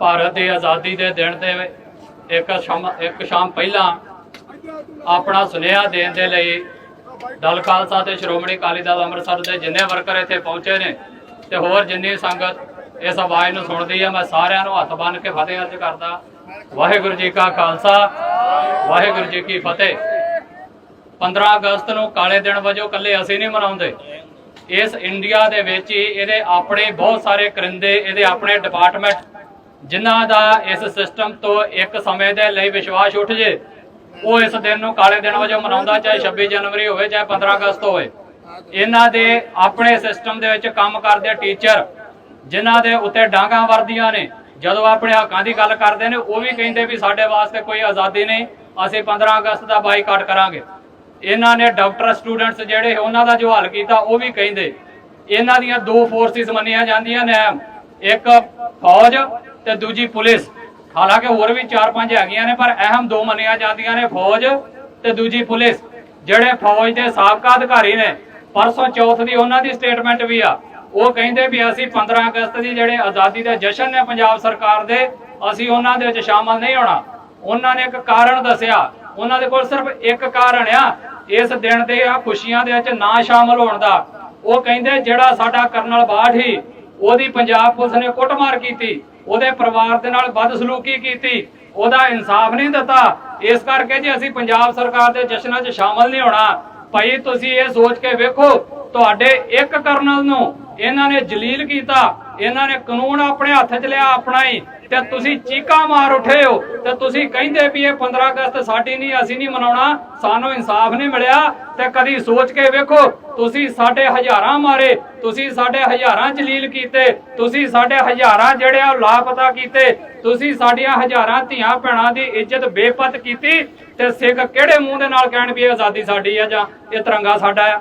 ਭਾਰਤ ਦੀ ਆਜ਼ਾਦੀ ਦੇ ਦਿਨ ਦੇ ਇੱਕ ਸ਼ਾਮ ਇੱਕ ਸ਼ਾਮ ਪਹਿਲਾਂ ਆਪਣਾ ਸੁਨੇਹਾ ਦੇਣ ਦੇ ਲਈ ਦਲ ਖਾਲਸਾ ਤੇ ਸ਼੍ਰੋਮਣੀ ਅਕਾਲੀ ਦਲ ਅੰਮ੍ਰਿਤਸਰ ਦੇ ਜਿੰਨੇ ਵਰਕਰ ਇੱਥੇ ਪਹੁੰਚੇ ਨੇ ਤੇ ਹੋਰ ਜਿੰਨੀ ਸੰਗਤ ਇਸ ਆਵਾਜ਼ ਨੂੰ ਸੁਣਦੀ ਹੈ ਮੈਂ ਸਾਰਿਆਂ ਨੂੰ ਹੱਥ ਬੰਨ੍ਹ ਕੇ ਫਤਿਹ ਅਰਜ਼ ਕਰਦਾ। ਵਾਹਿਗੁਰੂ ਜੀ ਕਾ ਖਾਲਸਾ, ਵਾਹਿਗੁਰੂ ਜੀ ਕੀ ਫਤਿਹ। 15 ਅਗਸਤ ਨੂੰ ਕਾਲੇ ਦਿਨ ਵਜੋਂ ਕੱਲੇ ਅਸੀਂ ਨਹੀਂ ਮਨਾਉਂਦੇ। ਇਸ ਇੰਡੀਆ ਦੇ ਵਿੱਚ ਹੀ ਇਹਦੇ ਆਪਣੇ ਬਹੁਤ ਸਾਰੇ ਕਰਿੰਦੇ, ਇਹਦੇ ਆਪਣੇ ਡਿਪਾਰਟਮੈਂਟ ਜਿਨ੍ਹਾਂ ਦਾ ਇਸ ਸਿਸਟਮ ਤੋਂ ਇੱਕ ਸਮੇਂ ਦੇ ਲਈ ਵਿਸ਼ਵਾਸ ਉੱਠ ਜੇ, ਉਹ ਇਸ ਦਿਨ ਨੂੰ ਕਾਲੇ ਦਿਨ ਵਜੋਂ ਮਨਾਉਂਦਾ, ਚਾਹੇ 26 ਜਨਵਰੀ ਹੋਵੇ, ਚਾਹੇ 15 ਅਗਸਤ ਹੋਵੇ। ਇਹਨਾਂ ਦੇ ਆਪਣੇ ਸਿਸਟਮ ਦੇ ਵਿੱਚ ਕੰਮ ਕਰਦੇ ਟੀਚਰ ਜਿਨ੍ਹਾਂ ਦੇ ਉੱਤੇ ਡਾਂਗਾਂ ਵਰਦੀਆਂ ਨੇ, ਜਦੋਂ ਆਪਣੇ ਹੱਕਾਂ ਦੀ ਗੱਲ ਕਰਦੇ ਨੇ, ਉਹ ਵੀ ਕਹਿੰਦੇ ਵੀ ਸਾਡੇ ਵਾਸਤੇ ਕੋਈ ਆਜ਼ਾਦੀ ਨਹੀਂ, ਅਸੀਂ 15 ਅਗਸਤ ਦਾ ਬਾਈਕਾਟ ਕਰਾਂਗੇ। ਇਹਨਾਂ ਨੇ ਡਾਕਟਰ ਸਟੂਡੈਂਟਸ ਜਿਹੜੇ ਉਹਨਾਂ ਦਾ ਜੋ ਹੱਲ ਕੀਤਾ, ਉਹ ਵੀ ਕਹਿੰਦੇ, ਇਹਨਾਂ ਦੀਆਂ ਦੋ ਫੋਰਸਿਸ ਮੰਨੀਆਂ ਜਾਂਦੀਆਂ ਨੇ ਇੱਕ ਫੌਜ ਤੇ ਦੂਜੀ ਪੁਲਿਸ। ਹਾਲਾਂਕਿ ਹੋਰ ਵੀ 4-5 ਹੈਗੀਆਂ ਨੇ, ਪਰ ਅਹਿਮ ਦੋ ਮੰਨੀਆਂ ਜਾਂਦੀਆਂ ਨੇ, ਫੌਜ ਤੇ ਦੂਜੀ ਪੁਲਿਸ। ਜਿਹੜੇ ਫੌਜ ਦੇ ਸਾਬਕਾ ਅਧਿਕਾਰੀ ਨੇ, ਪਰਸੋਂ ਚੌਥ ਦੀ ਉਹਨਾਂ ਦੀ ਸਟੇਟਮੈਂਟ ਵੀ ਆ। ਉਹ ਕਹਿੰਦੇ ਵੀ ਅਸੀਂ 15 ਅਗਸਤ ਦੀ ਜਿਹੜੇ ਆਜ਼ਾਦੀ ਦੇ ਜਸ਼ਨ ਨੇ ਪੰਜਾਬ ਸਰਕਾਰ ਦੇ, ਅਸੀਂ ਉਹਨਾਂ ਦੇ ਵਿੱਚ ਸ਼ਾਮਲ ਨਹੀਂ ਹੋਣਾ। ਉਹਨਾਂ ਨੇ ਇੱਕ ਕਾਰਨ ਦੱਸਿਆ। ਉਹਨਾਂ ਦੇ ਕੋਲ ਸਿਰਫ ਇੱਕ ਕਾਰਨ ਆ, ਇਸ ਦਿਨ ਦੇ ਆ ਖੁਸ਼ੀਆਂ ਦੇ ਵਿੱਚ ਨਾ ਸ਼ਾਮਲ ਹੋਣ ਦਾ। ਉਹ ਕਹਿੰਦੇ ਜਿਹੜਾ ਸਾਡਾ ਕਰਨਲ ਬਾਠ ਹੀ ਉਹਦੀ ਪੰਜਾਬ ਪੁਲਿਸ ਨੇ ਕੁੱਟਮਾਰ ਕੀਤੀ, ਉਹਦੇ ਪਰਿਵਾਰ ਦੇ ਨਾਲ ਬਦਸਲੂਕੀ ਕੀਤੀ, ਉਹਦਾ ਇਨਸਾਫ ਨਹੀਂ ਦਿੱਤਾ। ਇਸ ਕਰਕੇ ਜੀ ਅਸੀਂ ਪੰਜਾਬ ਸਰਕਾਰ ਦੇ ਜਸ਼ਨਾਂ 'ਚ ਸ਼ਾਮਲ ਨਹੀਂ ਹੋਣਾ, ਭਾਈ ਤੁਸੀਂ ਇਹ ਸੋਚ ਕੇ ਵੇਖੋ, ਤੁਹਾਡੇ ਇੱਕ ਕਰਨਲ ਨੂੰ ਇਹਨਾਂ ਨੇ ਜਲੀਲ ਕੀਤਾ ਇਹਨਾਂ ਨੇ ਕਾਨੂੰਨ ਆਪਣੇ ਹੱਥ 'ਚ ਲਿਆ ਆਪਣਾ ਹੀ ਤੇ ਤੁਸੀਂ ਚੀਕਾਂ ਮਾਰ ਉਠੇ ਹੋ ਤੇ ਤੁਸੀਂ ਕਹਿੰਦੇ ਵੀ ਇਹ 15 ਅਗਸਤ ਸਾਡੀ ਨਹੀਂ, ਅਸੀਂ ਨਹੀਂ ਮਨਾਉਣਾ, ਸਾਨੂੰ ਇਨਸਾਫ ਨਹੀਂ ਮਿਲਿਆ ਤੇ ਕਦੀ ਸੋਚ ਕੇ ਵੇਖੋ, ਤੁਸੀਂ ਸਾਡੇ ਹਜ਼ਾਰਾਂ ਮਾਰੇ, ਤੁਸੀਂ ਸਾਡੇ ਹਜ਼ਾਰਾਂ ਜਲੀਲ ਕੀਤੇ, ਤੁਸੀਂ ਸਾਡੇ ਹਜ਼ਾਰਾਂ ਜਿਹੜੇ ਆ ਲਾਪਤਾ ਕੀਤੇ, ਤੁਸੀਂ ਸਾਡੀਆਂ ਹਜ਼ਾਰਾਂ ਧੀਆਂ ਭੈਣਾਂ ਦੀ ਇੱਜ਼ਤ ਬੇਪਤ ਕੀਤੀ ਤੇ ਸਿੱਖ ਕਿਹੜੇ ਮੂੰਹ ਦੇ ਨਾਲ ਕਹਿਣ ਵੀ ਇਹ ਆਜ਼ਾਦੀ ਸਾਡੀ ਆ ਜਾਂ ਇਹ ਤਿਰੰਗਾ ਸਾਡਾ ਆ?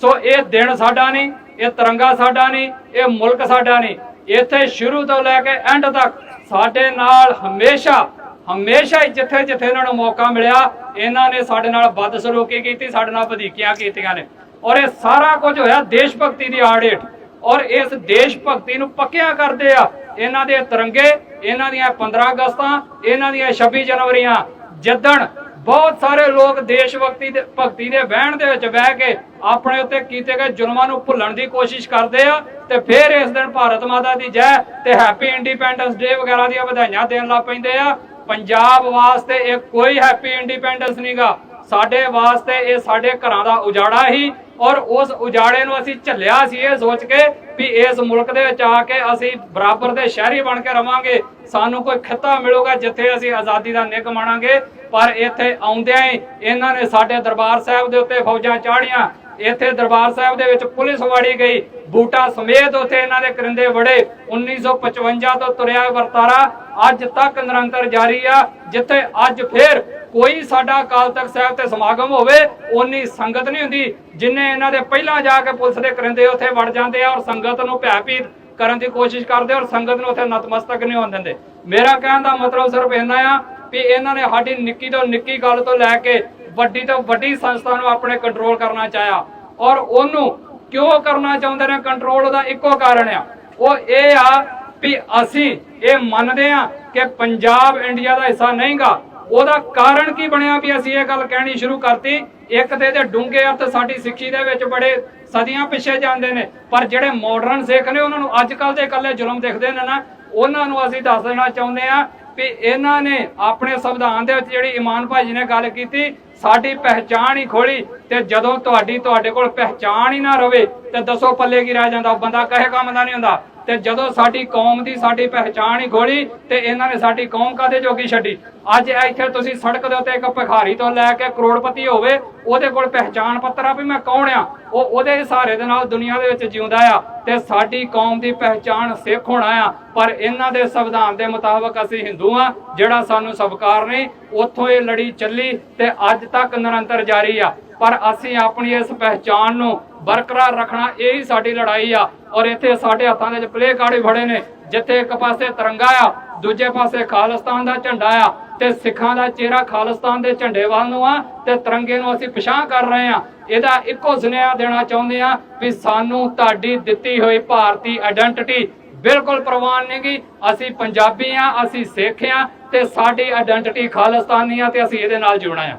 ਸੋ ਇਹ ਦਿਨ ਸਾਡਾ ਨਹੀਂ ਇਹ ਤਿਰੰਗਾ ਸਾਡਾ ਨਹੀਂ, ਇਹ ਮੁਲਕ ਸਾਡਾ ਨਹੀਂ। ਇੱਥੇ ਸ਼ੁਰੂ ਤੋਂ ਲੈ ਕੇ ਐਂਡ ਤੱਕ ਸਾਡੇ ਨਾਲ ਹਮੇਸ਼ਾ ਹਮੇਸ਼ਾ ਹੀ ਜਿੱਥੇ ਜਿੱਥੇ ਇਹਨਾਂ ਨੂੰ ਮੌਕਾ ਮਿਲਿਆ, ਇਹਨਾਂ ਨੇ ਸਾਡੇ ਨਾਲ ਬਦਸਲੂਕੀ ਕੀਤੀ, ਸਾਡੇ ਨਾਲ ਵਧੀਕੀਆਂ ਕੀਤੀਆਂ ਨੇ। ਔਰ ਇਹ ਸਾਰਾ ਕੁਝ ਹੋਇਆ ਦੇਸ਼ ਭਗਤੀ ਦੀ ਆੜ ਹੇਠ। ਔਰ ਇਸ ਦੇਸ਼ ਭਗਤੀ ਨੂੰ ਪੱਕਿਆ ਕਰਦੇ ਆ ਇਹਨਾਂ ਦੇ ਤਿਰੰਗੇ, ਇਹਨਾਂ ਦੀਆਂ 15 ਅਗਸਤਾਂ, ਇਹਨਾਂ ਦੀਆਂ 26 ਜਨਵਰੀਆਂ, ਜਿੱਦਣ ਬਹੁਤ ਸਾਰੇ ਲੋਕ ਦੇਸ਼ ਭਗਤੀ ਦੇ ਭਗਤੀ ਦੇ ਵਹਿਣ ਦੇ ਵਿੱਚ ਬਹਿ ਕੇ ਆਪਣੇ ਉੱਤੇ ਕੀਤੇ ਗਏ ਜ਼ੁਲਮਾਂ ਨੂੰ ਭੁੱਲਣ ਦੀ ਕੋਸ਼ਿਸ਼ ਕਰਦੇ ਆ ਤੇ ਫਿਰ ਇਸ ਦਿਨ ਭਾਰਤ ਮਾਤਾ ਦੀ ਜੈ ਤੇ ਹੈਪੀ ਇੰਡੀਪੈਂਡੈਂਸ ਡੇ ਵਗੈਰਾ ਦੀਆਂ ਵਧਾਈਆਂ ਦੇਣ ਲੱਗ ਪੈਂਦੇ ਆ। ਪੰਜਾਬ ਵਾਸਤੇ ਇਹ ਕੋਈ ਹੈਪੀ ਇੰਡੀਪੈਂਡੈਂਸ ਨਹੀਂਗਾ ਸਾਡੇ ਵਾਸਤੇ ਇਹ ਸਾਡੇ ਘਰਾਂ ਦਾ ਉਜਾੜਾ ਹੀ ਔਰ ਉਸ ਉਜਾੜੇ ਨੂੰ ਅਸੀਂ ਝੱਲਿਆ ਸੀ ਇਹ ਸੋਚ ਕੇ ਵੀ ਇਸ ਮੁਲਕ ਦੇ ਵਿੱਚ ਆ ਕੇ ਅਸੀਂ ਬਰਾਬਰ ਦੇ ਸ਼ਹਿਰੀ ਬਣ ਕੇ ਰਵਾਂਗੇ। ਸਾਨੂੰ ਕੋਈ ਖਿੱਤਾ ਮਿਲੂਗਾ ਜਿੱਥੇ ਅਸੀਂ ਆਜ਼ਾਦੀ ਦਾ ਨਿੱਘ ਮਾਣਾਂਗੇ। ਪਰ ਇੱਥੇ ਆਉਂਦਿਆਂ ਹੀ ਇਹਨਾਂ ਨੇ ਸਾਡੇ ਦਰਬਾਰ ਸਾਹਿਬ ਦੇ ਉੱਤੇ ਫੌਜਾਂ ਚਾੜੀਆਂ ਇੱਥੇ ਦਰਬਾਰ ਸਾਹਿਬ ਦੇ ਵਿੱਚ ਪੁਲਿਸ ਵਾੜੀ ਗਈ। ਬੂਟਾ ਸਮੇਤ ਉੱਥੇ ਇਹਨਾਂ ਦੇ ਕਰਿੰਦੇ ਵੜੇ। 1955 ਤੋਂ ਤੁਰਿਆ ਵਰਤਾਰਾ ਅੱਜ ਤੱਕ ਨਿਰੰਤਰ ਜਾਰੀ ਆ, ਜਿੱਥੇ ਅੱਜ ਫੇਰ ਕੋਈ ਸਾਡਾ ਅਕਾਲ ਤਖਤ ਸਾਹਿਬ ਤੇ ਸਮਾਗਮ ਹੋਵੇ ਉਨੀ ਸੰਗਤ ਨਹੀਂ ਹੁੰਦੀ ਜਿੰਨੇ ਇਹਨਾਂ ਦੇ ਪਹਿਲਾਂ ਜਾ ਕੇ ਪੁਲਿਸ ਦੇ ਕਰਿੰਦੇ ਉੱਥੇ ਵੜ ਜਾਂਦੇ ਆ ਔਰ ਸੰਗਤ ਨੂੰ ਭੈਭੀਤ ਕਰਨ ਦੀ ਕੋਸ਼ਿਸ਼ ਕਰਦੇ ਔਰ ਸੰਗਤ ਨੂੰ ਉੱਥੇ ਨਤਮਸਤਕ ਨਹੀਂ ਹੋਣ ਦਿੰਦੇ। ਮੇਰਾ ਕਹਿਣ ਦਾ ਮਤਲਬ ਸਿਰਫ ਇੰਨਾ ਆ ਵੀ ਇਹਨਾਂ ਨੇ ਸਾਡੀ ਨਿੱਕੀ ਤੋਂ ਨਿੱਕੀ ਗੱਲ ਤੋਂ ਲੈ ਕੇ ਵੱਡੀ ਤੋਂ ਵੱਡੀ ਸੰਸਥਾ ਨੂੰ ਆਪਣੇ ਕੰਟਰੋਲ ਕਰਨਾ ਚਾਹਿਆ। ਔਰ ਉਹਨੂੰ ਕਿਉਂ ਕਰਨਾ ਚਾਹੁੰਦੇ ਨੇ? ਕੰਟਰੋਲ ਉਹਦਾ ਇੱਕੋ ਕਾਰਨ ਆ। ਉਹ ਇਹ ਆ ਵੀ ਅਸੀਂ ਇਹ ਮੰਨਦੇ ਆ ਕਿ ਪੰਜਾਬ ਇੰਡੀਆ ਦਾ ਹਿੱਸਾ ਨਹੀਂਗਾ। ਉਹਦਾ ਕਾਰਨ ਕੀ ਬਣਿਆ ਵੀ ਅਸੀਂ ਇਹ ਗੱਲ ਕਹਿਣੀ ਸ਼ੁਰੂ ਕਰਤੀ? ਇੱਕ ਤੇ ਇਹਦੇ ਡੂੰਘੇ ਅਰਥ ਸਾਡੀ ਸਿੱਖੀ ਦੇ ਵਿੱਚ ਬੜੇ ਸਦੀਆਂ ਪਿੱਛੇ ਜਾਂਦੇ ਨੇ। ਪਰ ਜਿਹੜੇ ਮਾਡਰਨ ਸਿੱਖ ਨੇ, ਉਹਨਾਂ ਨੂੰ ਅੱਜ ਕੱਲ ਦੇ ਇਕੱਲੇ ਜ਼ੁਲਮ ਦਿਖਦੇ ਨੇ ਨਾ, ਉਹਨਾਂ ਨੂੰ ਅਸੀਂ ਦੱਸ ਦੇਣਾ ਚਾਹੁੰਦੇ ਆ ਵੀ ਇਹਨਾਂ ਨੇ ਆਪਣੇ ਸੰਵਿਧਾਨ ਦੇ ਵਿੱਚ ਜਿਹੜੀ ਇਮਾਨ ਭਾਜੀ ਨੇ ਗੱਲ ਕੀਤੀ ਸਾਡੀ ਪਹਿਚਾਣ ਹੀ ਖੋਲੀ ਤੇ ਜਦੋਂ ਤੁਹਾਡੀ ਤੁਹਾਡੇ ਕੋਲ ਪਹਿਚਾਣ ਹੀ ਨਾ ਰਵੇ ਤੇ ਦੱਸੋ ਪੱਲੇ ਕੀ ਰਹਿ ਜਾਂਦਾ, ਬੰਦਾ ਕਹੇ ਕੰਮ ਦਾ ਨਹੀਂ ਹੁੰਦਾ। ਤੇ ਜਦੋਂ ਸਾਡੀ ਕੌਮ ਦੀ ਸਾਡੀ ਪਹਿਚਾਣ ਹੀ ਖੋਲੀ ਤੇ ਇਹਨਾਂ ਨੇ ਸਾਡੀ ਕੌਮ ਕਾਦੇ ਜੋਗੀ ਛੱਡੀ? ਅੱਜ ਇੱਥੇ ਤੁਸੀਂ ਸੜਕ ਦੇ ਉੱਤੇ ਇੱਕ ਭਿਖਾਰੀ ਤੋਂ ਲੈ ਕੇ ਕਰੋੜਪਤੀ ਹੋਵੇ, ਉਹਦੇ ਕੋਲ ਪਹਿਚਾਣ ਪੱਤਰ ਆ ਵੀ ਮੈਂ ਕੌਣ ਆ? ਉਹ ਉਹਦੇ ਸਹਾਰੇ ਦੇ ਨਾਲ ਦੁਨੀਆ ਦੇ ਵਿੱਚ ਜਿਉਂਦਾ ਆ ਤੇ ਸਾਡੀ ਕੌਮ ਦੀ ਪਹਿਚਾਣ ਸਿੱਖ ਹੋਣਾ ਆ। ਪਰ ਇਹਨਾਂ ਦੇ ਸੰਵਿਧਾਨ ਦੇ ਮੁਤਾਬਕ ਅਸੀਂ ਹਿੰਦੂ ਆ, ਜਿਹੜਾ ਸਾਨੂੰ ਸਬਕਾਰ ਨਹੀਂ, ਉੱਥੋਂ ਇਹ ਲੜੀ ਚੱਲੀ ਤੇ ਅੱਜ ਤੱਕ ਨਿਰੰਤਰ ਜਾਰੀ ਆ। ਪਰ ਅਸੀਂ ਆਪਣੀ ਇਸ ਪਹਿਚਾਣ ਨੂੰ ਬਰਕਰਾਰ ਰੱਖਣਾ ਇਹ ਹੀ ਸਾਡੀ ਲੜਾਈ ਆ ਔਰ ਇੱਥੇ ਸਾਡੇ ਹੱਥਾਂ ਦੇ ਵਿੱਚ ਪਲੇ ਕਾਰਡ ਵੀ ਫੜੇ ਨੇ, ਜਿੱਥੇ ਇੱਕ ਪਾਸੇ ਤਿਰੰਗਾ ਆ, ਦੂਜੇ ਪਾਸੇ ਖਾਲਿਸਤਾਨ ਦਾ ਝੰਡਾ ਆ ਤੇ ਸਿੱਖਾਂ ਦਾ ਚਿਹਰਾ ਖਾਲਿਸਤਾਨ ਦੇ ਝੰਡੇ ਵੱਲ ਨੂੰ ਆ ਤੇ ਤਿਰੰਗੇ ਨੂੰ ਅਸੀਂ ਪਛਾਣ ਕਰ ਰਹੇ ਆ। ਇਹਦਾ ਇੱਕੋ ਸੁਨੇਹਾ ਦੇਣਾ ਚਾਹੁੰਦੇ ਆ ਵੀ ਸਾਨੂੰ ਤੁਹਾਡੀ ਦਿੱਤੀ ਹੋਈ ਭਾਰਤੀ ਆਇਡੈਂਟੀਟੀ ਬਿਲਕੁਲ ਪ੍ਰਵਾਨ ਨਹੀਂ ਗੀ ਅਸੀਂ ਪੰਜਾਬੀ ਆ, ਅਸੀਂ ਸਿੱਖ ਆ ਤੇ ਸਾਡੀ ਆਇਡੈਂਟੀਟੀ ਖਾਲਿਸਤਾਨੀ ਆ ਤੇ ਅਸੀਂ ਇਹਦੇ ਨਾਲ ਜੁੜਨਾ ਆ।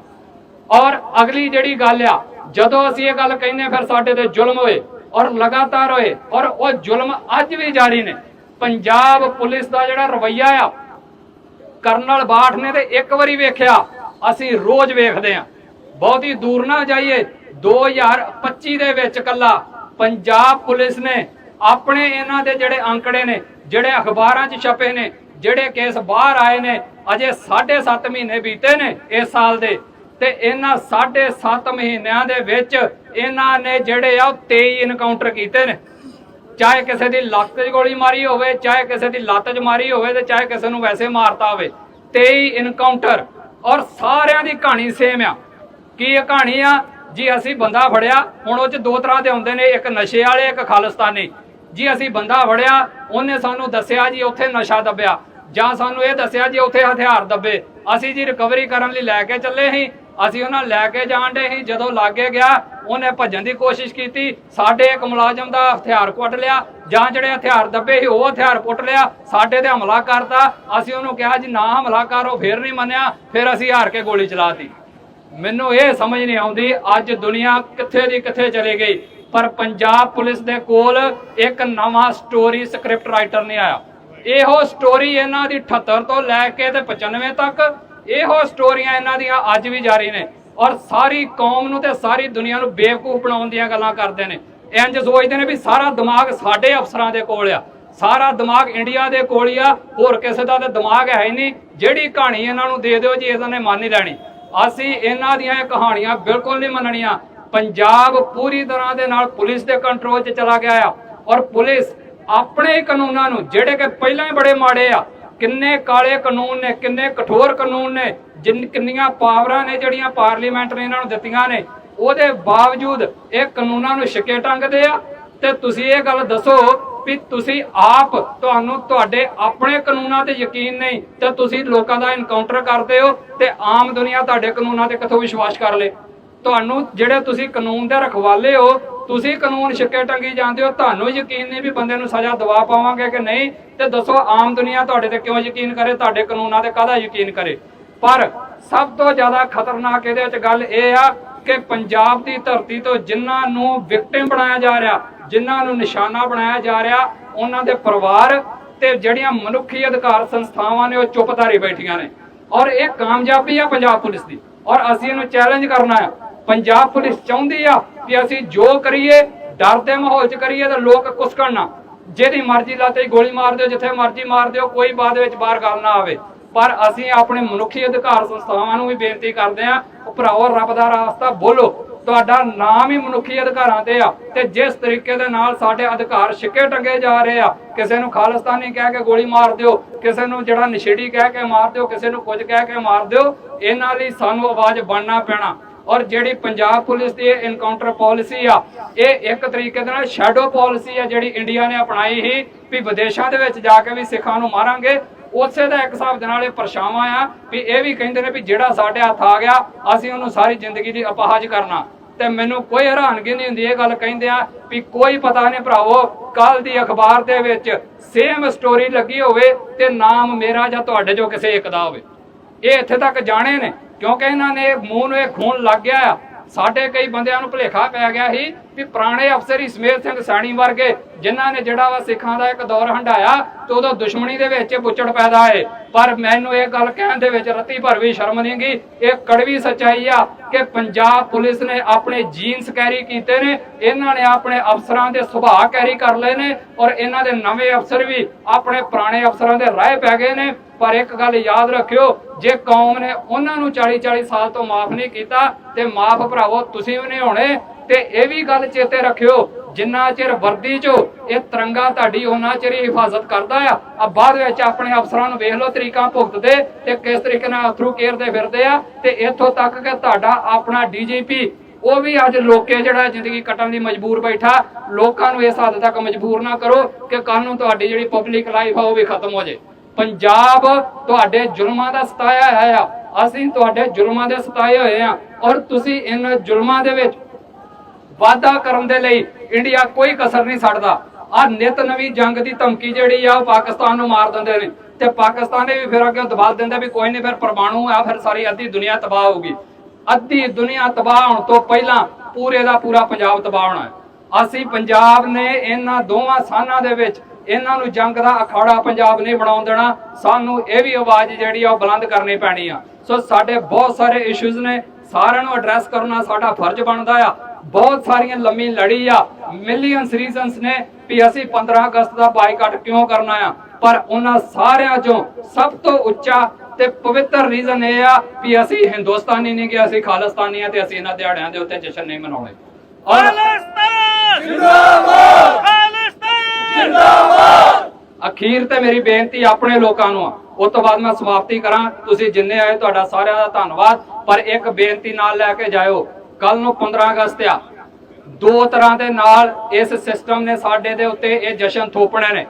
ਔਰ ਅਗਲੀ ਜਿਹੜੀ ਗੱਲ ਆ, ਜਦੋਂ ਅਸੀਂ ਇਹ ਗੱਲ ਕਹਿੰਦੇ ਫਿਰ ਸਾਡੇ ਤੇ ਜ਼ੁਲਮ ਹੋਏ ਔਰ ਲਗਾਤਾਰ ਹੋਏ ਔਰ ਉਹ ਜ਼ੁਲਮ ਅੱਜ ਵੀ ਜਾਰੀ ਨੇ। ਪੰਜਾਬ ਪੁਲਿਸ ਦਾ ਜਿਹੜਾ ਰਵੱਈਆ ਆ, ਕਰਨਲ ਬਾਠ ਨੇ ਤੇ ਇੱਕ ਵਾਰੀ ਵੇਖਿਆ, ਅਸੀਂ ਰੋਜ਼ ਵੇਖਦੇ ਆ ਬਹੁਤੀ ਦੂਰ ਨਾ ਜਾਈਏ 2025 ਦੇ ਵਿੱਚ ਕੱਲਾ ਪੰਜਾਬ ਪੁਲਿਸ ਨੇ ਆਪਣੇ ਇਹਨਾਂ ਦੇ ਜਿਹੜੇ ਅੰਕੜੇ ਨੇ, ਜਿਹੜੇ ਅਖਬਾਰਾਂ 'ਚ ਛਪੇ ਨੇ, ਜਿਹੜੇ ਕੇਸ ਬਾਹਰ ਆਏ ਨੇ, ਅਜੇ 7.5 ਮਹੀਨੇ ਬੀਤੇ ਨੇ ਇਸ ਸਾਲ ਦੇ। ਤੇ ਇਹਨਾਂ 7.5 ਮਹੀਨਿਆਂ ਦੇ ਵਿੱਚ ਇਹਨਾਂ ਨੇ ਜਿਹੜੇ ਆ ਉਹ 23 ਇਨਕਾਊਂਟਰ ਕੀਤੇ ਨੇ। ਚਾਹੇ ਕਿਸੇ ਦੀ ਲੱਤ 'ਚ ਗੋਲੀ ਮਾਰੀ ਹੋਵੇ, ਚਾਹੇ ਕਿਸੇ ਦੀ ਲੱਤ 'ਚ ਮਾਰੀ ਹੋਵੇ ਤੇ ਚਾਹੇ ਕਿਸੇ ਨੂੰ ਵੈਸੇ ਮਾਰਤਾ ਹੋਵੇ। 23 ਇਨਕਾਊਂਟਰ ਔਰ ਸਾਰਿਆਂ ਦੀ ਕਹਾਣੀ ਸੇਮ ਆ। ਕੀ ਇਹ ਕਹਾਣੀ ਆ? ਜੀ ਅਸੀਂ ਬੰਦਾ ਫੜਿਆ, ਹੁਣ ਉਹ 'ਚ ਦੋ ਤਰ੍ਹਾਂ ਦੇ ਹੁੰਦੇ ਨੇ, ਇੱਕ ਨਸ਼ੇ ਵਾਲੇ, ਇੱਕ ਖਾਲਿਸਤਾਨੀ। ਜੀ ਅਸੀਂ ਬੰਦਾ ਫੜਿਆ, ਉਹਨੇ ਸਾਨੂੰ ਦੱਸਿਆ ਜੀ ਉੱਥੇ ਨਸ਼ਾ ਦੱਬਿਆ। ਜਾਂ ਸਾਨੂੰ ਇਹ ਦੱਸਿਆ ਜੀ ਉੱਥੇ ਹਥਿਆਰ ਦੱਬੇ। ਅਸੀਂ ਜੀ ਰਿਕਵਰੀ ਕਰਨ ਲਈ ਲੈ ਕੇ ਚੱਲੇ ਸੀ ਅਸੀਂ ਉਹਨਾਂ ਲੈ ਕੇ ਜਾਣ ਦੇ ਸੀ। ਜਦੋਂ ਲਾਗੇ ਗਿਆ, ਉਹਨੇ ਭੱਜਣ ਦੀ ਕੋਸ਼ਿਸ਼ ਕੀਤੀ। ਸਾਡੇ ਇੱਕ ਮੁਲਾਜ਼ਮ ਦਾ ਹਥਿਆਰ ਕੁੱਟ ਲਿਆ, ਜਾਂ ਜਿਹੜੇ ਹਥਿਆਰ ਦੱਬੇ ਸੀ, ਉਹ ਹਥਿਆਰ ਪੁੱਟ ਲਿਆ। ਸਾਡੇ ਤੇ ਹਮਲਾ ਕਰਤਾ। ਅਸੀਂ ਉਹਨੂੰ ਕਿਹਾ, ਜੀ ਨਾ ਹਮਲਾ ਕਰੋ ਫਿਰ ਨਹੀਂ ਮੰਨਿਆ। ਫਿਰ ਅਸੀਂ ਹਾਰ ਕੇ ਗੋਲੀ ਚਲਾਤੀ। ਮੈਨੂੰ ਇਹ ਸਮਝ ਨਹੀਂ ਆਉਂਦੀ, ਅੱਜ ਦੁਨੀਆ ਕਿੱਥੇ ਦੀ ਕਿੱਥੇ ਚਲੇ ਗਈ। ਪਰ ਪੰਜਾਬ ਪੁਲਿਸ ਦੇ ਕੋਲ ਇੱਕ ਨਵਾਂ ਸਟੋਰੀ ਸਕ੍ਰਿਪਟ ਰਾਈਟਰ ਨਹੀਂ ਆਇਆ। ਇਹੋ ਸਟੋਰੀ ਇਹਨਾਂ ਦੀ 78 ਤੋਂ ਲੈ ਕੇ ਤੇ 95 ਤੱਕ ਇਹੋ ਸਟੋਰੀਆਂ ਇਹਨਾਂ ਦੀਆਂ ਅੱਜ ਵੀ ਜਾਰੀ ਨੇ ਔਰ ਸਾਰੀ ਕੌਮ ਨੂੰ ਤੇ ਸਾਰੀ ਦੁਨੀਆ ਨੂੰ ਬੇਵਕੂਫ ਬਣਾਉਣ ਦੀਆਂ ਗੱਲਾਂ ਕਰਦੇ ਨੇ। ਇੰਜ ਸੋਚਦੇ ਨੇ ਵੀ ਸਾਰਾ ਦਿਮਾਗ ਸਾਡੇ ਅਫਸਰਾਂ ਦੇ ਕੋਲ ਆ। ਸਾਰਾ ਦਿਮਾਗ ਇੰਡੀਆ ਦੇ ਕੋਲ ਹੀ ਆ, ਹੋਰ ਕਿਸੇ ਦਾ ਤਾਂ ਦਿਮਾਗ ਹੈ ਹੀ ਨਹੀਂ। ਜਿਹੜੀ ਕਹਾਣੀ ਇਹਨਾਂ ਨੂੰ ਦੇ ਦਿਓ ਜੀ, ਇਹਨਾਂ ਨੇ ਮੰਨ ਹੀ ਲੈਣੀ। ਅਸੀਂ ਇਹਨਾਂ ਦੀਆਂ ਇਹ ਕਹਾਣੀਆਂ ਬਿਲਕੁਲ ਨਹੀਂ ਮੰਨਣੀਆਂ। ਪੰਜਾਬ ਪੂਰੀ ਤਰ੍ਹਾਂ ਦੇ ਨਾਲ ਪੁਲਿਸ ਦੇ ਕੰਟਰੋਲ 'ਚ ਚਲਾ ਗਿਆ ਆ। ਔਰ ਪੁਲਿਸ ਆਪਣੇ ਕਾਨੂੰਨਾਂ ਨੂੰ, ਜਿਹੜੇ ਕਿ ਪਹਿਲਾਂ ਹੀ ਬੜੇ ਮਾੜੇ ਆ ਕਿੰਨੇ ਕਾਲੇ ਕਾਨੂੰਨ ਨੇ, ਕਿੰਨੇ ਕਠੋਰ ਕਾਨੂੰਨ ਨੇ, ਜਿੰਨ, ਕਿੰਨੀਆਂ ਪਾਵਰਾਂ ਨੇ ਜਿਹੜੀਆਂ ਪਾਰਲੀਮੈਂਟ ਨੇ ਇਹਨਾਂ ਨੂੰ ਦਿੱਤੀਆਂ ਨੇ, ਉਹਦੇ ਬਾਵਜੂਦ ਇਹ ਕਾਨੂੰਨਾਂ ਨੂੰ ਛਿੱਕੇ ਟੰਗਦੇ ਆ। ਤੇ ਤੁਸੀਂ ਇਹ ਗੱਲ ਦੱਸੋ ਵੀ ਤੁਸੀਂ ਆਪ ਤੁਹਾਨੂੰ ਤੁਹਾਡੇ ਆਪਣੇ ਕਾਨੂੰਨਾਂ ਤੇ ਯਕੀਨ ਨਹੀਂ, ਤੇ ਤੁਸੀਂ ਲੋਕਾਂ ਦਾ ਇਨਕਾਊਂਟਰ ਕਰਦੇ ਹੋ ਤੇ ਆਮ ਦੁਨੀਆ ਤੁਹਾਡੇ ਕਾਨੂੰਨਾਂ ਤੇ ਕਿੱਥੋਂ ਵਿਸ਼ਵਾਸ ਕਰ ਲੇ। ਤੁਹਾਨੂੰ ਜਿਹੜੇ ਤੁਸੀਂ ਕਾਨੂੰਨ ਦੇ ਰਖਵਾਲੇ ਹੋ, ਤੁਸੀਂ ਕਾਨੂੰਨ ਛਿੱਕੇ ਟੰਗੀ ਜਾਂਦੇ ਹੋ, ਤੁਹਾਨੂੰ ਯਕੀਨ ਨਹੀਂ ਵੀ ਬੰਦੇ ਨੂੰ ਸਜ਼ਾ ਦਵਾ ਪਾਵਾਂਗੇ ਕਿ ਨਹੀਂ? ਤੇ ਦੱਸੋ, ਆਮ ਦੁਨੀਆ ਤੁਹਾਡੇ ਤੇ ਕਿਉਂ ਯਕੀਨ ਕਰੇ? ਤੁਹਾਡੇ ਕਾਨੂੰਨਾਂ ਤੇ ਕਾਹਦਾ ਯਕੀਨ ਕਰੇ? ਪਰ ਸਭ ਤੋਂ ਜ਼ਿਆਦਾ ਖਤਰਨਾਕ ਇਹਦੇ ਵਿੱਚ ਗੱਲ ਇਹ ਆ ਕਿ ਪੰਜਾਬ ਦੀ ਧਰਤੀ ਤੋਂ ਜਿਨ੍ਹਾਂ ਨੂੰ ਵਿਕਟਿਮ ਬਣਾਇਆ ਜਾ ਰਿਹਾ, ਜਿਨ੍ਹਾਂ ਨੂੰ ਨਿਸ਼ਾਨਾ ਬਣਾਇਆ ਜਾ ਰਿਹਾ, ਉਹਨਾਂ ਦੇ ਪਰਿਵਾਰ ਤੇ ਜਿਹੜੀਆਂ ਮਨੁੱਖੀ ਅਧਿਕਾਰ ਸੰਸਥਾਵਾਂ ਨੇ ਉਹ ਚੁੱਪ ਧਾਰੀ ਬੈਠੀਆਂ ਨੇ। ਔਰ ਇਹ ਕਾਮਯਾਬੀ ਆ ਪੰਜਾਬ ਪੁਲਿਸ ਦੀ। ਔਰ ਅਸੀਂ ਇਹਨੂੰ ਚੈਲੰਜ ਕਰਨਾ ਆ। ਪੰਜਾਬ ਪੁਲਿਸ ਚਾਹੁੰਦੀ ਆ ਕਿ ਅਸੀਂ ਜੋ ਕਰੀਏ, ਡਰ ਦੇ ਮਾਹੌਲ 'ਚ ਕਰੀਏ ਤਾਂ ਲੋਕ ਕੁਸਕਣ ਨਾ। ਜਿਹਦੀ ਮਰਜ਼ੀ ਲਾਤੇ ਗੋਲੀ ਮਾਰ ਦਿਓ, ਜਿੱਥੇ ਮਰਜ਼ੀ ਮਾਰ ਦਿਓ, ਕੋਈ ਬਾਅਦ ਵਿੱਚ ਬਾਹਰ ਗੱਲ ਨਾ ਆਵੇ। ਪਰ ਅਸੀਂ ਆਪਣੇ ਮਨੁੱਖੀ ਅਧਿਕਾਰ ਸੰਸਥਾਵਾਂ ਨੂੰ ਵੀ ਬੇਨਤੀ ਕਰਦੇ ਆ ਭਰਾਓ ਰੱਬ ਦਾ ਰਾਸਤਾ ਬੋਲੋ। ਤੁਹਾਡਾ ਨਾਮ ਹੀ ਮਨੁੱਖੀ ਅਧਿਕਾਰਾਂ ਤੇ ਆ ਤੇ ਜਿਸ ਤਰੀਕੇ ਦੇ ਨਾਲ ਸਾਡੇ ਅਧਿਕਾਰ ਛਿੱਕੇ ਟੰਗੇ ਜਾ ਰਹੇ ਆ, ਕਿਸੇ ਨੂੰ ਖਾਲਿਸਤਾਨੀ ਕਹਿ ਕੇ ਗੋਲੀ ਮਾਰ ਦਿਓ, ਕਿਸੇ ਨੂੰ ਜਿਹੜਾ ਨਸ਼ੇੜੀ ਕਹਿ ਕੇ ਮਾਰ ਦਿਓ, ਕਿਸੇ ਨੂੰ ਕੁਝ ਕਹਿ ਕੇ ਮਾਰ ਦਿਓ, ਇਹਨਾਂ ਲਈ ਸਾਨੂੰ ਆਵਾਜ਼ ਬਣਨਾ ਪੈਣਾ। ਔਰ ਜਿਹੜੀ ਪੰਜਾਬ ਪੁਲਿਸ ਦੀ ਇਨਕਾਊਂਟਰ ਪਾਲਿਸੀ ਆ, ਇਹ ਇੱਕ ਤਰੀਕੇ ਦੇ ਨਾਲ ਸ਼ੈਡੋ ਪਾਲਿਸੀ ਆ ਜਿਹੜੀ ਇੰਡੀਆ ਨੇ ਅਪਣਾਈ ਸੀ ਵੀ ਵਿਦੇਸ਼ਾਂ ਦੇ ਵਿੱਚ ਜਾ ਕੇ ਵੀ ਸਿੱਖਾਂ ਨੂੰ ਮਾਰਾਂਗੇ। ਉਸੇ ਦਾ ਇੱਕ ਹਿਸਾਬ ਦੇ ਨਾਲ ਇਹ ਪਰਛਾਵਾਂ ਆ ਵੀ ਇਹ ਵੀ ਕਹਿੰਦੇ ਨੇ ਵੀ ਜਿਹੜਾ ਸਾਡੇ ਹੱਥ ਆ ਗਿਆ, ਅਸੀਂ ਉਹਨੂੰ ਸਾਰੀ ਜ਼ਿੰਦਗੀ ਦੀ ਅਪਾਹਜ ਕਰਨਾ। ਤੇ ਮੈਨੂੰ ਕੋਈ ਹੈਰਾਨਗੀ ਨਹੀਂ ਹੁੰਦੀ ਇਹ ਗੱਲ ਕਹਿੰਦੇ ਆ ਵੀ ਕੋਈ ਪਤਾ ਨਹੀਂ ਭਰਾਵੋ ਕੱਲ ਦੀ ਅਖਬਾਰ ਦੇ ਵਿੱਚ ਸੇਮ ਸਟੋਰੀ ਲੱਗੀ ਹੋਵੇ ਤੇ ਨਾਮ ਮੇਰਾ ਜਾਂ ਤੁਹਾਡੇ ਜੋ ਕਿਸੇ ਇੱਕ ਦਾ ਹੋਵੇ। ਇਹ ਇੱਥੇ ਤੱਕ ਜਾਣੇ ਨੇ। ਕਿਉਂਕਿ ਇਹਨਾਂ ਨੇ ਮੂੰਹ ਨੂੰ ਇਹ ਖੂਨ ਲੱਗ ਗਿਆ ਸਾਡੇ ਕਈ ਬੰਦਿਆਂ ਨੂੰ ਭੁਲੇਖਾ ਪੈ ਗਿਆ ਸੀ ਵੀ ਪੁਰਾਣੇ ਅਫਸਰ ਇਸਮੇਲ ਸਿੰਘ ਸਾਣੀ ਵਰਗੇ, ਜਿਨ੍ਹਾਂ ਨੇ ਜਿਹੜਾ ਵਾ ਸਿੱਖਾਂ ਦਾ ਇੱਕ ਦੌਰ ਹੰਡਾਇਆ ਤੇ ਉਦੋਂ ਦੁਸ਼ਮਣੀ ਦੇ ਵਿੱਚ ਬੁੱਚੜ ਪੈਦਾ ਹੈ ਪਰ ਮੈਨੂੰ ਇਹ ਗੱਲ ਕਹਿਣ ਦੇ ਵਿੱਚ ਰੱਤੀ ਭਰ ਵੀ ਸ਼ਰਮ ਨਹੀਂ ਗਈ ਇਹ ਕੜਵੀ ਸੱਚਾਈ ਆ ਕਿ ਪੰਜਾਬ ਪੁਲਿਸ ਨੇ ਆਪਣੇ ਜੀਨਸ ਕੈਰੀ ਕੀਤੇ ਨੇ, ਇਹਨਾਂ ਨੇ ਆਪਣੇ ਅਫਸਰਾਂ ਦੇ ਸੁਭਾਅ ਕੈਰੀ ਕਰ ਲਏ ਨੇ, ਔਰ ਇਹਨਾਂ ਦੇ ਨਵੇਂ ਅਫਸਰ ਵੀ ਆਪਣੇ ਪੁਰਾਣੇ ਅਫਸਰਾਂ ਦੇ ਰਾਹ ਪੈ ਗਏ ਨੇ। ਪਰ ਇੱਕ ਗੱਲ ਯਾਦ ਰੱਖਿਓ, ਜੇ ਕੌਮ ਨੇ ਉਹਨਾਂ ਨੂੰ 40 40 ਸਾਲ ਤੋਂ ਮਾਫ ਨਹੀਂ ਕੀਤਾ, ਤੇ ਮਾਫ ਭਰਾਵੋ, ਤੁਸੀਂ ਵੀ ਨਹੀਂ ਹੋਣੇ। ਤੇ ਇਹ ਵੀ ਗੱਲ ਚੇਤੇ ਰੱਖਿਓ, ਜਿੰਨਾ ਚਿਰ ਵਰਦੀ ਚੋਂ ਇਹ ਤਿਰੰਗਾ ਤੁਹਾਡੀ, ਉਹਨਾਂ ਚਿਰ ਹੀ ਹਿਫਾਜ਼ਤ ਕਰਦਾ ਆ। ਆ ਬਾਅਦ ਵਿੱਚ ਆਪਣੇ ਅਫਸਰਾਂ ਨੂੰ ਵੇਖ ਲਓ ਤਰੀਕਾ ਭੁਗਤਦੇ ਤੇ ਕਿਸ ਤਰੀਕੇ ਨਾਲ ਅਥਰੂ ਕੇਰਦੇ ਫਿਰਦੇ ਆ। ਤੇ ਇੱਥੋਂ ਤੱਕ ਕਿ ਤੁਹਾਡਾ ਆਪਣਾ ਡੀਜੀਪੀ, ਉਹ ਵੀ ਅੱਜ ਲੋਕੇ ਜਿਹੜਾ ਜ਼ਿੰਦਗੀ ਕੱਟਣ ਲਈ ਮਜਬੂਰ ਬੈਠਾ। ਲੋਕਾਂ ਨੂੰ ਇਸ ਹੱਦ ਤੱਕ ਮਜਬੂਰ ਨਾ ਕਰੋ ਕਿ ਕੱਲ ਨੂੰ ਤੁਹਾਡੀ ਜਿਹੜੀ ਪਬਲਿਕ ਲਾਈਫ ਆ, ਉਹ ਵੀ ਖਤਮ ਹੋ ਜੇ। ਪੰਜਾਬ ਤੁਹਾਡੇ ਜ਼ੁਲਮਾਂ ਦਾ ਸਤਾਇਆ ਹੈ ਆ। ਅਸੀਂ ਤੁਹਾਡੇ ਜ਼ੁਲਮਾਂ ਦੇ ਸਤਾਏ ਹੋਏ ਆ। ਔਰ ਤੁਸੀਂ ਇਹਨਾਂ ਜ਼ੁਲਮਾਂ ਦੇ ਵਿੱਚ ਵਾਅਦਾ ਕਰਨ ਦੇ ਲਈ ਇੰਡੀਆ ਕੋਈ ਕਸਰ ਨਹੀਂ ਛੱਡਦਾ। ਆ ਨਿਤ ਨਵੀਂ ਜੰਗ ਦੀ ਧਮਕੀ ਜਿਹੜੀ ਆ, ਉਹ ਪਾਕਿਸਤਾਨ ਨੂੰ ਮਾਰ ਦਿੰਦੇ ਨੇ। ਤੇ ਪਾਕਿਸਤਾਨ ਨੇ ਵੀ ਫਿਰ ਅੱਗੇ ਦਬਾਅ ਦਿੰਦਾ ਵੀ ਕੋਈ ਨਹੀਂ, ਫਿਰ ਪਰਮਾਣੂ ਆ, ਫਿਰ ਸਾਰੀ ਅੱਧੀ ਦੁਨੀਆ ਤਬਾਹ ਹੋਊਗੀ ਅੱਧੀ ਦੁਨੀਆ ਤਬਾਹ ਹੋਣ ਤੋਂ ਪਹਿਲਾਂ ਪੂਰੇ ਦਾ ਪੂਰਾ ਪੰਜਾਬ ਤਬਾਹ ਹੋਣਾ ਅਸੀਂ ਪੰਜਾਬ ਨੇ ਇਹਨਾਂ ਦੋਵਾਂ ਸਾਨਾਂ ਦੇ ਵਿੱਚ ਇਹਨਾਂ ਨੂੰ ਜੰਗ ਦਾ ਅਖਾੜਾ ਪੰਜਾਬ ਨਹੀਂ ਬਣਾਉਣ ਦੇਣਾ ਸਾਨੂੰ ਇਹ ਵੀ ਆਵਾਜ਼ ਜਿਹੜੀ ਆ ਉਹ ਬੁਲੰਦ ਕਰਨੀ ਪੈਣੀ ਆ। ਸੋ ਸਾਡੇ ਬਹੁਤ ਸਾਰੇ ਇਸ਼ੂਜ਼ ਨੇ ਸਾਰਿਆਂ ਨੂੰ ਐਡਰੈਸ ਕਰਨਾ ਸਾਡਾ ਫਰਜ਼ ਬਣਦਾ ਆ। ਬਹੁਤ ਸਾਰੀਆਂ ਲੰਮੀ ਲੜੀ ਆ ਮਿਲੀਅਨਸ ਰੀਜ਼ਨਸ ਨੇ ਵੀ ਅਸੀਂ 15 ਅਗਸਤ ਦਾ ਬਾਈਕਾਟ ਕਿਉਂ ਕਰਨਾ ਆ? ਪਰ ਉਹਨਾਂ ਸਾਰਿਆਂ ਚੋਂ ਸਭ ਤੋਂ ਉੱਚਾ ਤੇ ਪਵਿੱਤਰ ਰੀਜ਼ਨ ਇਹ ਆ ਵੀ ਅਸੀਂ ਹਿੰਦੁਸਤਾਨੀ ਨਹੀਂ ਕਿ ਅਸੀਂ ਖਾਲਿਸਤਾਨੀ ਆ ਤੇ ਅਸੀਂ ਇਹਨਾਂ ਦਿਹਾੜਿਆਂ ਦੇ ਉੱਤੇ ਜਸ਼ਨ ਨਹੀਂ ਮਨਾਉਣੇ। ਔਰ ਖਾਲਿਸਤਾਨ! ਜਿੰਦਾਬਾਦ! ਜਿੰਦਾਬਾਦ! ਅਖੀਰ ਤੇ ਮੇਰੀ ਬੇਨਤੀ ਆਪਣੇ ਲੋਕਾਂ ਨੂੰ ਆ। ਉਸ ਤੋਂ ਬਾਅਦ ਮੈਂ ਸਮਾਪਤੀ ਕਰਾਂ। ਤੁਸੀਂ ਜਿੰਨੇ ਆਏ ਤੁਹਾਡਾ ਸਾਰਿਆਂ ਦਾ ਧੰਨਵਾਦ। ਪਰ ਇੱਕ ਬੇਨਤੀ ਨਾਲ ਲੈ ਕੇ ਜਾਇਓ। ਕੱਲ ਨੂੰ 15 ਅਗਸਤ ਆ। ਦੋ ਤਰ੍ਹਾਂ ਦੇ ਨਾਲ ਇਸ ਸਿਸਟਮ ਨੇ ਸਾਡੇ ਦੇ ਉੱਤੇ ਇਹ ਜਸ਼ਨ ਥੋਪਣੇ ਨੇ।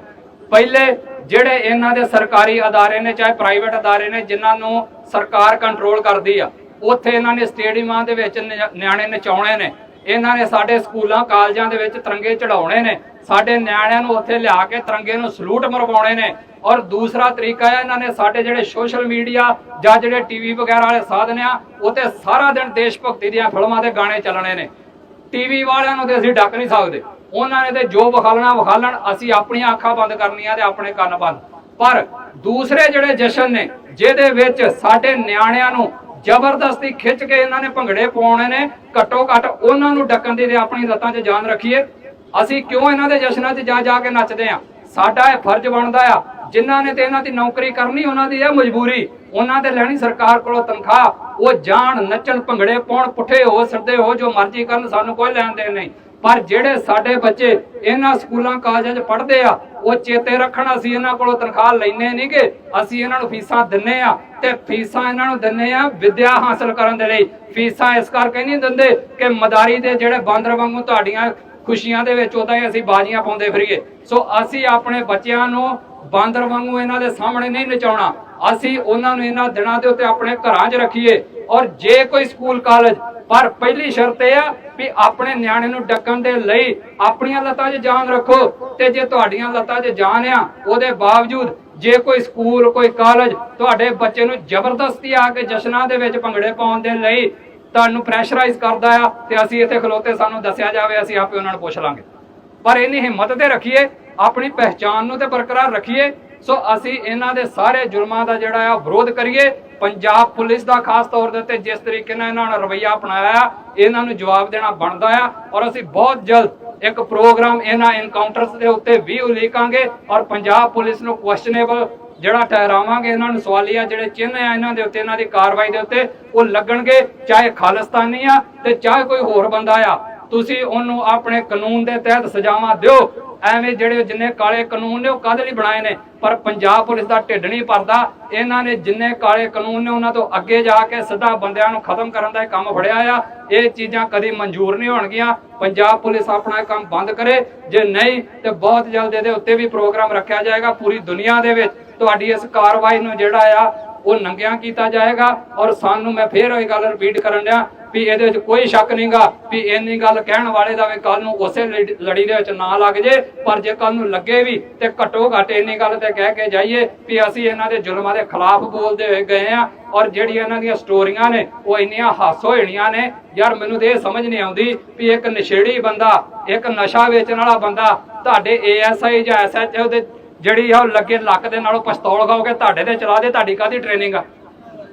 ਪਹਿਲੇ ਜਿਹੜੇ ਇਹਨਾਂ ਦੇ ਸਰਕਾਰੀ ਅਦਾਰੇ ਨੇ, ਚਾਹੇ ਪ੍ਰਾਈਵੇਟ ਅਦਾਰੇ ਨੇ, ਜਿਨ੍ਹਾਂ ਨੂੰ ਸਰਕਾਰ ਕੰਟਰੋਲ ਕਰਦੀ ਆ, ਉੱਥੇ ਇਹਨਾਂ ਨੇ ਸਟੇਡੀਅਮਾਂ ਦੇ ਵਿੱਚ ਨਿਆਣੇ ਨਚਾਉਣੇ ਨੇ। ਇਹਨਾਂ ਨੇ ਸਾਡੇ ਸਕੂਲਾਂ, ਕਾਲਜਾਂ ਦੇ ਵਿੱਚ ਤਿਰੰਗੇ ਚੜਾਉਣੇ ਨੇ। ਸਾਡੇ ਨਿਆਣਿਆਂ ਨੂੰ ਉੱਥੇ ਲਿਆ ਕੇ ਤਿਰੰਗੇ ਨੂੰ ਸਲੂਟ ਮਰਵਾਉਣੇ ਨੇ। ਔਰ ਦੂਸਰਾ ਤਰੀਕਾ ਹੈ, ਇਹਨਾਂ ਨੇ ਸਾਡੇ ਜਿਹੜੇ ਸੋਸ਼ਲ ਮੀਡੀਆ ਜਾਂ ਜਿਹੜੇ ਟੀਵੀ ਵਗੈਰਾ ਵਾਲੇ ਸਾਧਨ ਆ ਉੱਤੇ ਸਾਰਾ ਦਿਨ ਦੇਸ਼ ਭਗਤੀ ਦੀਆਂ ਫਿਲਮਾਂ ਦੇ ਗਾਣੇ ਚੱਲਣੇ ਨੇ। ਟੀਵੀ ਵਾਲਿਆਂ ਨੂੰ ਤੇ ਅਸੀਂ ਡੱਕ ਨਹੀਂ ਸਕਦੇ। ਉਹਨਾਂ ਨੇ ਤੇ ਜੋ ਵਿਖਾਲਣਾ, ਵਿਖਾਲਣ, ਅਸੀਂ ਆਪਣੀਆਂ ਅੱਖਾਂ ਬੰਦ ਕਰਨੀਆਂ ਤੇ ਆਪਣੇ ਕੰਨ ਬੰਦ। ਪਰ ਦੂਸਰੇ ਜਿਹੜੇ ਜਸ਼ਨ ਨੇ, ਜਿਹਦੇ ਵਿੱਚ ਸਾਡੇ ਨਿਆਣਿਆਂ ਨੂੰ ਜ਼ਬਰਦਸਤੀ ਖਿੱਚ ਕੇ ਇਹਨਾਂ ਨੇ ਭੰਗੜੇ ਪਾਉਣੇ ਨੇ, ਘੱਟੋ ਘੱਟ ਉਹਨਾਂ ਨੂੰ ਡੱਕਣ ਦੀ ਤੇ ਆਪਣੀ ਲੱਤਾਂ 'ਚ ਜਾਨ ਰੱਖੀਏ। ਅਸੀਂ ਕਿਉਂ ਇਹਨਾਂ ਦੇ ਜਸ਼ਨਾਂ 'ਚ ਜਾ ਜਾ ਕੇ ਨੱਚਦੇ ਆ? ਸਾਡਾ ਇਹ ਫਰਜ਼ ਬਣਦਾ ਆ। ਜਿਨ੍ਹਾਂ ਨੇ ਤੇ ਇਹਨਾਂ ਦੀ ਨੌਕਰੀ ਕਰਨੀ, ਉਹਨਾਂ ਦੀ ਇਹ ਮਜਬੂਰੀ। ਉਹਨਾਂ ਤੇ ਲੈਣੀ ਸਰਕਾਰ ਕੋਲੋਂ ਤਨਖਾਹ। ਉਹ ਜਾਣ, ਨੱਚਣ, ਭੰਗੜੇ ਪਾਉਣ, ਪੁੱਠੇ ਹੋ, ਸਿੱਧੇ ਹੋ, ਜੋ ਮਰਜ਼ੀ ਕਰਨ, ਸਾਨੂੰ ਕੋਈ ਲੈਣ ਦੇਣ ਨਹੀਂ। ਪਰ ਜਿਹੜੇ ਸਾਡੇ ਬੱਚੇ ਇਹਨਾਂ ਸਕੂਲਾਂ, ਕਾਲਜਾਂ 'ਚ ਪੜ੍ਹਦੇ ਆ, ਉਹ ਚੇਤੇ ਰੱਖਣ, ਅਸੀਂ ਇਹਨਾਂ ਕੋਲੋਂ ਤਨਖਾਹ ਲੈਨੇ ਨਹੀਂਗੇ ਅਸੀਂ ਇਹਨਾਂ ਨੂੰ ਫੀਸਾਂ ਦਿੰਨੇ ਆ ਤੇ ਫੀਸਾਂ ਇਹਨਾਂ ਨੂੰ ਦਿੰਨੇ ਆ ਵਿਦਿਆ ਹਾਸਲ ਕਰਨ ਦੇ ਲਈ। ਫੀਸਾਂ ਇਸ ਕਰਕੇ ਨਹੀਂ ਦਿੰਦੇ ਕਿ ਮਦਾਰੀ ਦੇ ਜਿਹੜੇ ਬਾਂਦਰ ਵਾਂਗੂ ਤੁਹਾਡੀਆਂ ਖੁਸ਼ੀਆਂ ਦੇ ਵਿੱਚ ਉਦਾਂ ਹੀ ਅਸੀਂ ਬਾਜੀਆਂ ਪਾਉਂਦੇ ਫਿਰੀਏ। ਸੋ ਅਸੀਂ ਆਪਣੇ ਬੱਚਿਆਂ ਨੂੰ ਬਾਂਦਰ ਵਾਂਗੂ ਇਹਨਾਂ ਦੇ ਸਾਹਮਣੇ ਨਹੀਂ ਨਚਾਉਣਾ। ਅਸੀਂ ਉਹਨਾਂ ਨੂੰ ਇਹਨਾਂ ਦਿਨਾਂ ਦੇ ਉੱਤੇ ਆਪਣੇ ਘਰਾਂ 'ਚ ਰੱਖੀਏ। ਔਰ ਜੇ ਕੋਈ ਸਕੂਲ ਕਾਲਜ, ਪਰ ਪਹਿਲੀ ਸ਼ਰਤ ਇਹ ਆ ਵੀ ਆਪਣੇ ਨਿਆਣੇ ਨੂੰ ਡੱਕਣ ਦੇ ਲਈ ਆਪਣੀਆਂ ਲੱਤਾਂ 'ਚ ਜਾਨ ਰੱਖੋ ਤੇ ਜੇ ਤੁਹਾਡੀਆਂ ਲੱਤਾਂ 'ਚ ਜਾਨ ਆ, ਉਹਦੇ ਬਾਵਜੂਦ ਜੇ ਕੋਈ ਸਕੂਲ, ਕੋਈ ਕਾਲਜ ਤੁਹਾਡੇ ਬੱਚੇ ਨੂੰ ਜ਼ਬਰਦਸਤੀ ਆ ਕੇ ਜਸ਼ਨਾਂ ਦੇ ਵਿੱਚ ਭੰਗੜੇ ਪਾਉਣ ਦੇ ਲਈ ਤੁਹਾਨੂੰ ਪ੍ਰੈਸ਼ਰਾਈਜ਼ ਕਰਦਾ ਆ ਤੇ ਅਸੀਂ ਇੱਥੇ ਖਲੋਤੇ, ਸਾਨੂੰ ਦੱਸਿਆ ਜਾਵੇ, ਅਸੀਂ ਆਪੇ ਉਹਨਾਂ ਨੂੰ ਪੁੱਛ ਲਾਂਗੇ। ਪਰ ਇੰਨੀ ਹਿੰਮਤ ਤੇ ਰੱਖੀਏ, ਆਪਣੀ ਪਹਿਚਾਨ ਨੂੰ ਤੇ ਬਰਕਰਾਰ ਰੱਖੀਏ, ਸੋ ਅਸੀਂ ਇਹਨਾਂ ਦੇ ਸਾਰੇ ਜ਼ੁਲਮਾਂ ਦਾ ਜਿਹੜਾ ਆ ਵਿਰੋਧ ਕਰੀਏ। ਪੰਜਾਬ ਪੁਲਿਸ ਦਾ ਖਾਸ ਤੌਰ ਦੇ ਉੱਤੇ ਜਿਸ ਤਰੀਕੇ ਨਾਲ ਇਹਨਾਂ ਨੇ ਰਵਈਆ ਅਪਣਾਇਆ ਆ, ਇਹਨਾਂ ਨੂੰ ਜਵਾਬ ਦੇਣਾ ਬਣਦਾ ਆ ਔਰ ਅਸੀਂ ਬਹੁਤ ਜਲਦ ਇੱਕ ਪ੍ਰੋਗਰਾਮ ਇਹਨਾਂ ਐਨਕਾਊਂਟਰਸ ਦੇ ਉੱਤੇ ਵੀ ਉਲੀਕਾਂਗੇ ਔਰ ਪੰਜਾਬ ਪੁਲਿਸ ਨੂੰ ਕੁਐਸਚਨੇਬਲ ਜਿਹੜਾ ਠਹਿਰਾਵਾਂਗੇ ਇਹਨਾਂ ਨੂੰ ਸਵਾਲੀਆ ਜਿਹੜੇ ਚਿੰਨ੍ਹ ਆ ਇਹਨਾਂ ਦੇ ਉੱਤੇ, ਇਹਨਾਂ ਦੀ ਕਾਰਵਾਈ ਦੇ ਉੱਤੇ, ਉਹ ਲੱਗਣਗੇ, ਚਾਹੇ ਖਾਲਿਸਤਾਨੀ ਆ ਤੇ ਚਾਹੇ ਕੋਈ ਹੋਰ ਬੰਦਾ ਆ। ਤੁਸੀਂ ਉਹਨੂੰ ਆਪਣੇ ਕਾਨੂੰਨ ਦੇ ਤਹਿਤ ਸਜ਼ਾਵਾਂ ਦਿਓ। ਐਵੇਂ ਜਿਹੜੇ ਜਿੰਨੇ ਕਾਲੇ ਕਾਨੂੰਨ ਨੇ ਉਹ ਕਾਹਦੇ ਲਈ ਬਣਾਏ ਨੇ? ਪਰ ਪੰਜਾਬ ਪੁਲਿਸ ਦਾ ਢਿੱਡ ਨਹੀਂ ਭਰਦਾ। ਇਹਨਾਂ ਨੇ ਜਿੰਨੇ ਕਾਲੇ ਕਾਨੂੰਨ ਨੇ ਉਹਨਾਂ ਤੋਂ ਅੱਗੇ ਜਾ ਕੇ ਸਿੱਧਾ ਬੰਦਿਆਂ ਨੂੰ ਖਤਮ ਕਰਨ ਦਾ ਇਹ ਕੰਮ ਫੜਿਆ ਆ। ਇਹ ਚੀਜ਼ਾਂ ਕਦੀ ਮਨਜ਼ੂਰ ਨਹੀਂ ਹੋਣਗੀਆਂ। ਪੰਜਾਬ ਪੁਲਿਸ ਆਪਣਾ ਕੰਮ ਬੰਦ ਕਰੇ। ਜੇ ਨਹੀਂ, ਤੇ ਬਹੁਤ ਜਲਦ ਇਹਦੇ ਉੱਤੇ ਵੀ ਪ੍ਰੋਗਰਾਮ ਰੱਖਿਆ ਜਾਏਗਾ ਪੂਰੀ ਦੁਨੀਆ ਦੇ ਵਿੱਚ। ਤੁਹਾਡੀ ਇਸ ਕਾਰਵਾਈ ਨੂੰ ਜਿਹੜਾ ਆ, ਉਹ ਨੰਗਿਆਂ ਕੀਤਾ ਜਾਏਗਾ ਔਰ ਸਾਨੂੰ ਮੈਂ ਫੇਰ ਇਹ ਗੱਲ ਰਿਪੀਟ ਕਰਨ ਡਿਆ ਵੀ ਇਹਦੇ ਵਿੱਚ ਕੋਈ ਸ਼ੱਕ ਨਹੀਂਗਾ ਵੀ ਇੰਨੀ ਗੱਲ ਕਹਿਣ ਵਾਲੇ ਦਾ ਵੀ ਕੱਲ ਨੂੰ ਉਸੇ ਲੜੀ ਦੇ ਵਿੱਚ ਨਾ ਲੱਗ ਜੇ, ਪਰ ਜੇ ਕੱਲ ਨੂੰ ਲੱਗੇ ਵੀ ਤੇ ਘੱਟੋ ਘੱਟ ਇੰਨੀ ਗੱਲ ਤੇ ਕਹਿ ਕੇ ਜਾਈਏ ਵੀ ਅਸੀਂ ਇਹਨਾਂ ਦੇ ਜ਼ੁਲਮਾਂ ਦੇ ਖਿਲਾਫ ਬੋਲਦੇ ਹੋਏ ਗਏ ਆ ਔਰ ਜਿਹੜੀਆਂ ਇਹਨਾਂ ਦੀਆਂ ਸਟੋਰੀਆਂ ਨੇ, ਉਹ ਇੰਨੀਆਂ ਹਾਸੋ ਹਿਣੀਆਂ ਨੇ, ਯਾਰ ਮੈਨੂੰ ਤੇ ਇਹ ਸਮਝ ਨਹੀਂ ਆਉਂਦੀ ਵੀ ਇੱਕ ਨਸ਼ੇੜੀ ਬੰਦਾ, ਇੱਕ ਨਸ਼ਾ ਵੇਚਣ ਵਾਲਾ ਬੰਦਾ ਤੁਹਾਡੇ ਏਐਸਆਈ ਜਾਂ ਐਸਐਚਓ ਦੇ ਜਿਹੜੀ ਆ ਉਹ ਲੱਗੇ ਲੱਕ ਦੇ ਨਾਲੋਂ ਪਿਸਤੌਲ ਖਾਓਗੇ, ਤੁਹਾਡੇ ਤੇ ਚਲਾ ਦੇ, ਤੁਹਾਡੀ ਕਾਦੀ ਟ੍ਰੇਨਿੰਗ ਆ?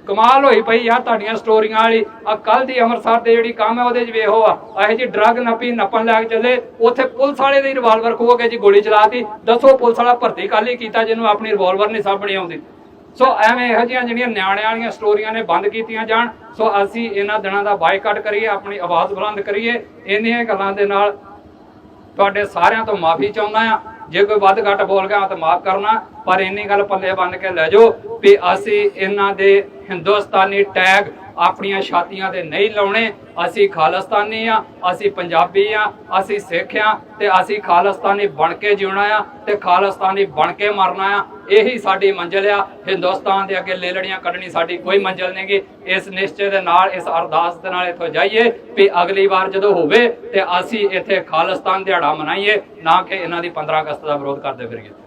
ਕਮਾਲ ਹੋਈ ਪਈ ਯਾਰ ਤੁਹਾਡੀਆਂ ਸਟੋਰੀਆਂ ਵਾਲੀ। ਆ ਕੱਲ ਦੀ ਅੰਮ੍ਰਿਤਸਰ ਦੇ ਜਿਹੜੀ ਕੰਮ ਹੈ ਉਹਦੇ 'ਚ ਵੇਖੋ ਆ। ਇਹੋ ਜੀ ਡਰੱਗ ਨਪੀ, ਨੱਪਣ ਲੈ ਕੇ ਚੱਲੇ। ਉੱਥੇ ਪੁਲਿਸ ਵਾਲੇ ਦੀ ਰਿਵਾਲਵਰ ਖੋਹ ਕੇ ਜੀ ਗੋਲੀ ਚਲਾਤੀ। ਦੱਸੋ ਪੁਲਿਸ ਵਾਲਾ ਭਰਤੀ ਕਾਲੀ ਕੀਤਾ, ਜਿਹਨੂੰ ਆਪਣੀ ਰਿਵਾਲਵਰ ਨਹੀਂ ਸਾਹਮਣੇ ਆਉਂਦੀ। ਸੋ ਐਵੇਂ ਇਹੋ ਜਿਹੀਆਂ ਜਿਹੜੀਆਂ ਨਿਆਣਿਆਂ ਵਾਲੀਆਂ ਸਟੋਰੀਆਂ ਨੇ ਬੰਦ ਕੀਤੀਆਂ ਜਾਣ। ਸੋ ਅਸੀਂ ਇਹਨਾਂ ਦਿਨਾਂ ਦਾ ਬਾਈਕਾਟ ਕਰੀਏ, ਆਪਣੀ ਆਵਾਜ਼ ਬੁਲੰਦ ਕਰੀਏ। ਇੰਨੀਆਂ ਗੱਲਾਂ ਦੇ ਨਾਲ ਤੁਹਾਡੇ ਸਾਰਿਆਂ ਤੋਂ ਮਾਫੀ ਚਾਹੁੰਦਾ ਆ ਜੇ ਕੋਈ ਵੱਧ ਘੱਟ ਬੋਲ ਗਿਆ ਤਾਂ ਮਾਫ ਕਰਨਾ। ਪਰ ਇੰਨੀ ਗੱਲ ਪੱਲੇ ਬੰਨ ਕੇ ਲੈ ਜਾਓ ਵੀ ਅਸੀਂ ਇਹਨਾਂ ਦੇ ਹਿੰਦੁਸਤਾਨੀ ਟੈਗ ਆਪਣੀਆਂ ਛਾਤੀਆਂ ਤੇ ਨਹੀਂ ਲਾਉਣੇ। ਅਸੀਂ ਖਾਲਿਸਤਾਨੀ ਆ, ਅਸੀਂ ਪੰਜਾਬੀ ਆ, ਅਸੀਂ ਸਿੱਖ ਆ ਤੇ ਅਸੀਂ ਖਾਲਿਸਤਾਨੀ ਬਣ ਕੇ ਜਿਉਣਾ ਆ ਤੇ ਖਾਲਿਸਤਾਨੀ ਬਣ ਕੇ ਮਰਨਾ ਆ। ਇਹੀ ਸਾਡੀ ਮੰਜ਼ਿਲ ਆ। ਹਿੰਦੁਸਤਾਨ ਦੇ ਅੱਗੇ ਲੇਲੜੀਆਂ ਕੱਢਣੀ ਸਾਡੀ ਕੋਈ ਮੰਜ਼ਿਲ ਨਹੀਂਗੀ ਇਸ ਨਿਸ਼ਚੇ ਦੇ ਨਾਲ, ਇਸ ਅਰਦਾਸ ਦੇ ਨਾਲ ਇੱਥੋਂ ਜਾਈਏ ਵੀ ਅਗਲੀ ਵਾਰ ਜਦੋਂ ਹੋਵੇ ਤੇ ਅਸੀਂ ਇੱਥੇ ਖਾਲਿਸਤਾਨ ਦਿਹਾੜਾ ਮਨਾਈਏ, ਨਾ ਕਿ ਇਹਨਾਂ ਦੀ 15 ਅਗਸਤ ਦਾ ਵਿਰੋਧ ਕਰਦੇ ਫਿਰੀਏ।